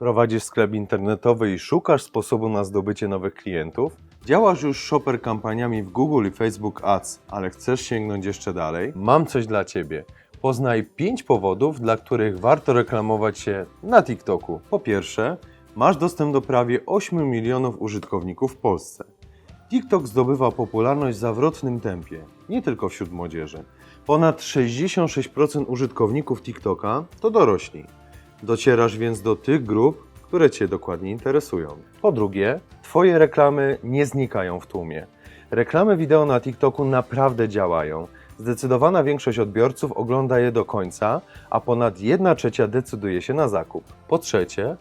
Prowadzisz sklep internetowy i szukasz sposobu na zdobycie nowych klientów? Działasz już shopper kampaniami w Google i Facebook Ads, ale chcesz sięgnąć jeszcze dalej? Mam coś dla Ciebie. Poznaj 5 powodów, dla których warto reklamować się na TikToku. Po pierwsze, masz dostęp do prawie 8 milionów użytkowników w Polsce. TikTok zdobywa popularność w zawrotnym tempie, nie tylko wśród młodzieży. Ponad 66% użytkowników TikToka to dorośli. Docierasz więc do tych grup, które Cię dokładnie interesują. Po drugie, Twoje reklamy nie znikają w tłumie. Reklamy wideo na TikToku naprawdę działają. Zdecydowana większość odbiorców ogląda je do końca, a ponad 1 trzecia decyduje się na zakup. Po trzecie,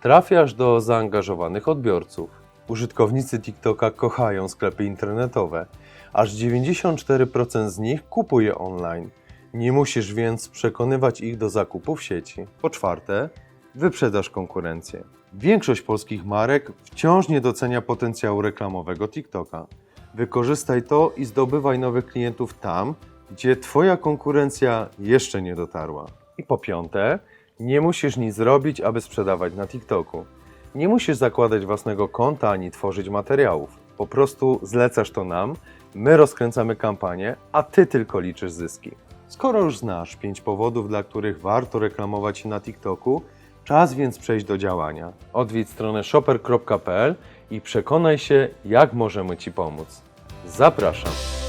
trafiasz do zaangażowanych odbiorców. Użytkownicy TikToka kochają sklepy internetowe. Aż 94% z nich kupuje online. Nie musisz więc przekonywać ich do zakupu w sieci. Po czwarte, wyprzedasz konkurencję. Większość polskich marek wciąż nie docenia potencjału reklamowego TikToka. Wykorzystaj to i zdobywaj nowych klientów tam, gdzie Twoja konkurencja jeszcze nie dotarła. I po piąte, nie musisz nic robić, aby sprzedawać na TikToku. Nie musisz zakładać własnego konta ani tworzyć materiałów. Po prostu zlecasz to nam, my rozkręcamy kampanię, a Ty tylko liczysz zyski. Skoro już znasz 5 powodów, dla których warto reklamować się na TikToku, czas więc przejść do działania. Odwiedź stronę shopper.pl i przekonaj się, jak możemy Ci pomóc. Zapraszam!